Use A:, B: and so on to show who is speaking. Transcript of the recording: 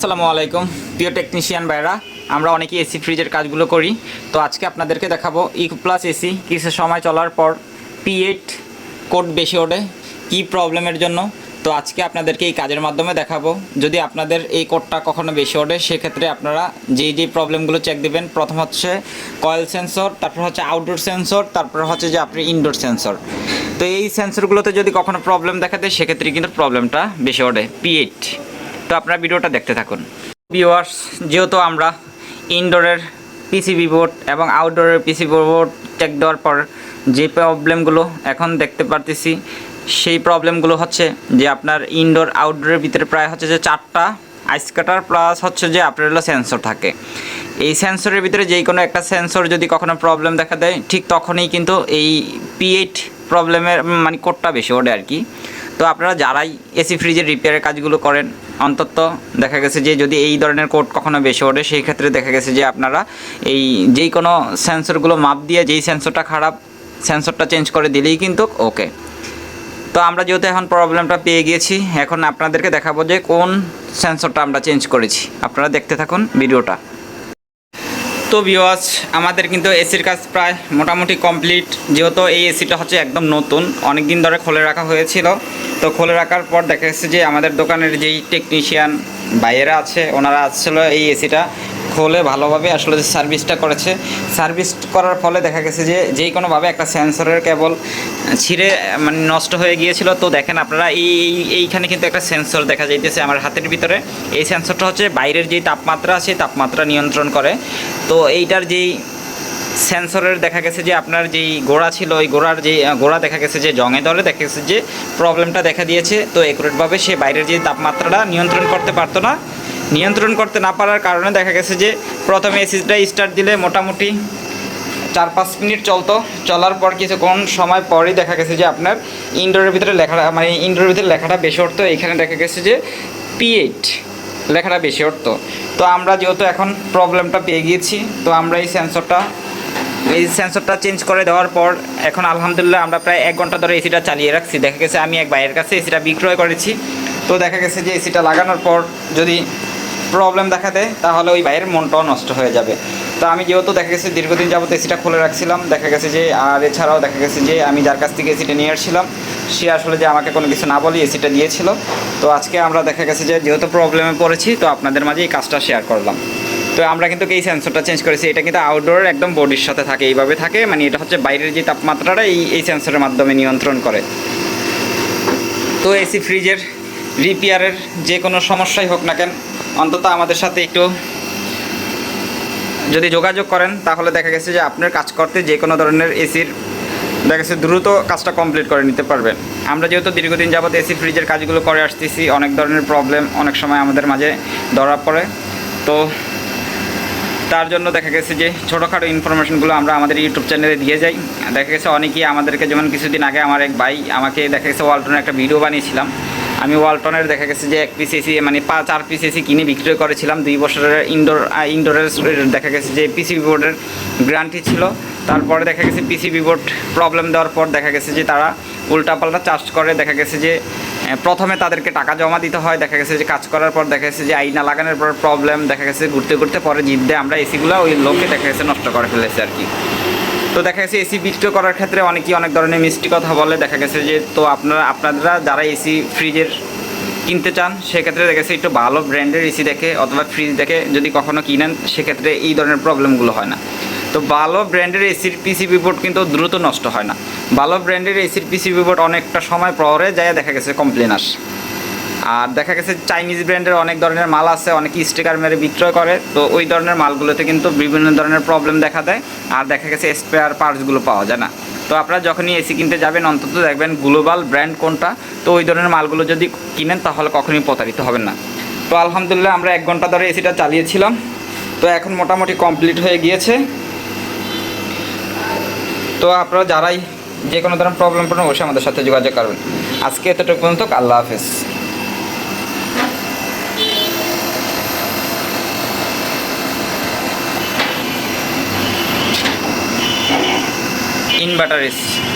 A: আসসালামু আলাইকুম, প্রিয় টেকনিশিয়ান ভাইরা আমরা অনেকেই এসি ফ্রিজের কাজগুলো করি। তো আজকে আপনাদেরকে দেখাবো ইকো প্লাস এসি কিছু সময় চলার পর পি এইট কোড বেশি ওঠে, কী প্রবলেমের জন্য। তো আজকে আপনাদেরকে এই কাজের মাধ্যমে দেখাবো। যদি আপনাদের এই কোডটা কখনো বেশি ওঠে, সেক্ষেত্রে আপনারা যেই যেই প্রবলেমগুলো চেক দিবেন, প্রথম হচ্ছে কয়েল সেন্সর তারপর হচ্ছে আউটডোর সেন্সর তারপর হচ্ছে যে আপনি ইনডোর সেন্সর তো এই সেন্সরগুলোতে যদি কখনো প্রবলেম দেখা দেয়, সেক্ষেত্রে কিন্তু প্রবলেমটা বেশি ওঠে পি এইট তো আপনারা ভিডিওটা দেখতে থাকুন। ভিউয়ার্স যেহেতু আমরা ইনডোরের পিসিবি বোর্ড এবং আউটডোরের পিসিবি বোর্ড চেক দেওয়ার পর যে প্রবলেমগুলো এখন দেখতে পারতেছি, সেই প্রবলেমগুলো হচ্ছে যে আপনার ইনডোর আউটডোরের ভিতরে প্রায় হচ্ছে যে চারটা আইস কাটার প্লাস হচ্ছে যে আপনার হলো সেন্সর থাকে। এই সেন্সরের ভিতরে যেই কোনো একটা সেন্সর যদি কখনো প্রবলেম দেখা দেয়, ঠিক তখনই কিন্তু এই পি এইট প্রবলেমের মানে কোডটা বেশি ওঠে আর কি। তো আপনারা যারাই এসি ফ্রিজের রিপেয়ারের কাজগুলো করেন, অন্তত দেখা গেছে যে যদি এই ধরনের কোড কখনো বেশি ওঠে, সেই ক্ষেত্রে দেখা গেছে যে আপনারা এই যেই কোনো সেন্সরগুলো মাপ দিয়ে যেই সেন্সরটা খারাপ সেন্সরটা চেঞ্জ করে দিলেই কিন্তু ওকে তো আমরা যেহেতু এখন প্রবলেমটা পেয়ে গিয়েছি, এখন আপনাদেরকে দেখাবো যে কোন সেন্সরটা আমরা চেঞ্জ করেছি। আপনারা দেখতে থাকুন ভিডিওটা। তো ভিওয়াজ আমাদের কিন্তু এসির কাজ প্রায় মোটামুটি কমপ্লিট যেহেতু এই এসিটা হচ্ছে একদম নতুন অনেক দিন ধরে খুলে রাখা হয়েছিল। তো খুলে রাখার পর দেখা যাচ্ছে যে আমাদের দোকানের যেই টেকনিশিয়ান বাইরে আছে, ওনারা আসছিল এই এসিটা খোলে ভালোভাবে আসলে যে সার্ভিসটা করেছে। সার্ভিস করার ফলে দেখা গেছে যে, যেই কোনোভাবে একটা সেন্সরের কেবল ছিঁড়ে মানে নষ্ট হয়ে গিয়েছিল। তো দেখেন আপনারা এই এই- এইখানে কিন্তু একটা সেন্সর দেখা যাইতেছে আমার হাতের ভিতরে। এই সেন্সরটা হচ্ছে বাইরের যেই তাপমাত্রা, সেই তাপমাত্রা নিয়ন্ত্রণ করে। তো এইটার যেই সেন্সরের দেখা গেছে যে, আপনার যেই গোড়া ছিল, ওই গোড়ার যে গোড়া দেখা গেছে যে, জঙে ধরে দেখা গেছে যে, প্রবলেমটা দেখা দিয়েছে। তো একুরেটভাবে সে বাইরের যে তাপমাত্রাটা নিয়ন্ত্রণ করতে পারতো না। নিয়ন্ত্রণ করতে না পারার কারণে দেখা গেছে যে প্রথমে এসিটা স্টার্ট দিলে মোটামুটি চার পাঁচ মিনিট চলতো। চলার পর কিছুক্ষণ সময় পরই দেখা গেছে যে আপনার ইনডোরের ভিতরে লেখাটা মানে ইনডোরের ভিতরে লেখাটা বেশি উঠতো। এখানে দেখা গেছে যে পি এইট লেখাটা বেশি উঠতো। তো আমরা যেহেতু এখন প্রবলেমটা পেয়ে গিয়েছি, তো আমরা এই সেন্সরটা এই সেন্সরটা চেঞ্জ করে দেওয়ার পর এখন আলহামদুলিল্লাহ আমরা প্রায় এক ঘণ্টা ধরে এসিটা চালিয়ে রাখছি। দেখা গেছে আমি এক ভাইয়ের কাছে এসিটা বিক্রয় করেছি। তো দেখা গেছে যে এসিটা লাগানোর পর যদি প্রবলেম দেখা দেয় তাহলে ওই ভাইয়ের মনটাও নষ্ট হয়ে যাবে। তো আমি যেহেতু দেখা গেছে দীর্ঘদিন যাবত এসিটা খুলে রাখছিলাম, দেখা গেছে যে, আর এছাড়াও দেখা গেছে যে, আমি যার কাছ থেকে এসিটা নিয়ে আসছিলাম, সে আসলে যে আমাকে কোনো কিছু না বলি এসিটা দিয়েছিল। তো আজকে আমরা দেখা গেছে যে, যেহেতু প্রবলেমে পড়েছি, তো আপনাদের মাঝে এই কাজটা শেয়ার করলাম। তো আমরা কিন্তু এই সেন্সরটা চেঞ্জ করেছি, এটা কিন্তু আউটডোর একদম বডির সাথে থাকে, এইভাবে থাকে মানে এটা হচ্ছে বাইরের যে তাপমাত্রাটা, এই এই সেন্সরের মাধ্যমে নিয়ন্ত্রণ করে। তো এসি ফ্রিজের রিপেয়ারের যে কোনো সমস্যাই হোক না কেন অন্তত আমাদের সাথে একটু যদি যোগাযোগ করেন, তাহলে দেখা গেছে যে আপনার কাজ করতে যে কোনো ধরনের এসির দেখা গেছে দ্রুত কাজটা কমপ্লিট করে নিতে পারবেন। আমরা যেহেতু দীর্ঘদিন যাবত এসি ফ্রিজের কাজগুলো করে আসতেছি, অনেক ধরনের প্রবলেম অনেক সময় আমাদের মাঝে ধরা পড়ে। তো তার জন্য দেখা গেছে যে ছোটোখাটো ইনফরমেশনগুলো আমরা আমাদের ইউটিউব চ্যানেলে দিয়ে যাই। দেখা গেছে অনেকেই আমাদেরকে যেমন কিছুদিন আগে আমার এক ভাই আমাকে দেখা গেছে ওয়ালটনের একটা ভিডিও বানিয়েছিলাম। আমি ওয়ালটনের দেখা গেছে যে এক পিস এসি মানে পাঁচ, চার পিস এসি কিনে বিক্রয় করেছিলাম। দুই বছরের ইনডোর ইনডোরের দেখা গেছে যে পিসিবি বোর্ডের গ্যারান্টি ছিল। তারপরে দেখা গেছে পিসিবি বোর্ড প্রবলেম দেওয়ার পর দেখা গেছে যে তারা উল্টাপাল্টা চার্জ করে। দেখা গেছে যে প্রথমে তাদেরকে টাকা জমা দিতে হয়। দেখা গেছে যে কাজ করার পর দেখা গেছে যে আইনা লাগানোর পর প্রবলেম দেখা গেছে ঘুরতে ঘুরতে পরে জিদ্দে আমরা এসিগুলো ওই লোককে দেখা গেছে নষ্ট করে ফেলেছে আর কি। তো দেখা গেছে এসি বিক্রি করার ক্ষেত্রে অনেকেই অনেক ধরনের মিষ্টি কথা বলে। দেখা গেছে যে, তো আপনারা আপনারা যারা এসি ফ্রিজের কিনতে চান, সেক্ষেত্রে দেখা গেছে একটু ভালো ব্র্যান্ডের এসি দেখে অথবা ফ্রিজ দেখে যদি কখনো কিনেন, সেক্ষেত্রে এই ধরনের প্রবলেমগুলো হয় না। তো ভালো ব্র্যান্ডের এসির পিসিবি বোর্ড কিন্তু দ্রুত নষ্ট হয় না। ভালো ব্র্যান্ডের এসির পিসিবি বোর্ড অনেকটা সময় পরে যায়, দেখা গেছে কমপ্লেন আসে। আর দেখা গেছে চাইনিজ ব্র্যান্ডের অনেক ধরনের মাল আছে, অনেকে স্টিকার মেরে বিক্রয় করে। তো ওই ধরনের মালগুলোতে কিন্তু বিভিন্ন ধরনের প্রবলেম দেখা দেয়। আর দেখা গেছে স্পেয়ার পার্টসগুলো পাওয়া যায় না। তো আপনারা যখনই এসি কিনতে যাবেন, অন্তত দেখবেন গ্লোবাল ব্র্যান্ড কোনটা। তো ওই ধরনের মালগুলো যদি কিনেন, তাহলে কখনই প্রতারিত হবেন না। তো আলহামদুলিল্লাহ আমরা এক ঘণ্টা ধরে এসিটা চালিয়েছিলাম। তো এখন মোটামুটি কমপ্লিট হয়ে গিয়েছে। তো আপনারা যারাই যে কোনো ধরনের প্রবলেম পড়েন অবশ্যই আমাদের সাথে যোগাযোগ করবেন। আজকে এতটুকু পর্যন্ত, আল্লাহ হাফেজ। এসি